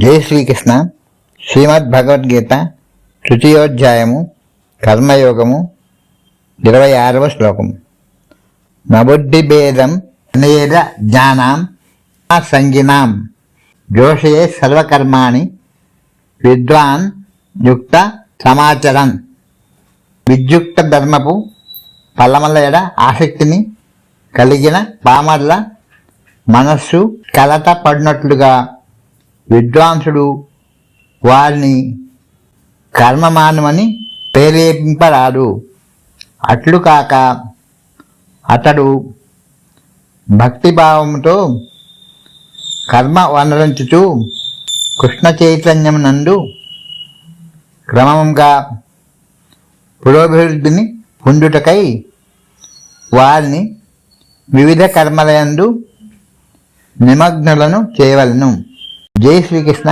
జై శ్రీకృష్ణ. శ్రీమద్ భగవద్గీత తృతీయోధ్యాయము కర్మయోగము ఇరవై ఆరవ శ్లోకం నబుద్ధిభేదం నేద జ్ఞానాం సంగినాం జోషయే సర్వకర్మాణి విద్వాన్ యుక్త సమాచరన్. విద్యుక్త ధర్మపు ఫలముల ఎడ ఆసక్తిని కలిగిన పామర్ల మనస్సు కలత పడినట్లుగా విద్వాంసుడు వారిని కర్మమానమని ప్రేరేపింపరాడు అట్లు కాక అతడు భక్తిభావంతో కర్మ వనరించుచు కృష్ణ చైతన్యం నందు క్రమంగా పురోభివృద్ధిని పొందుటకై వారిని వివిధ కర్మలందు నిమగ్నులను చేయవలను. జై శ్రీకృష్ణ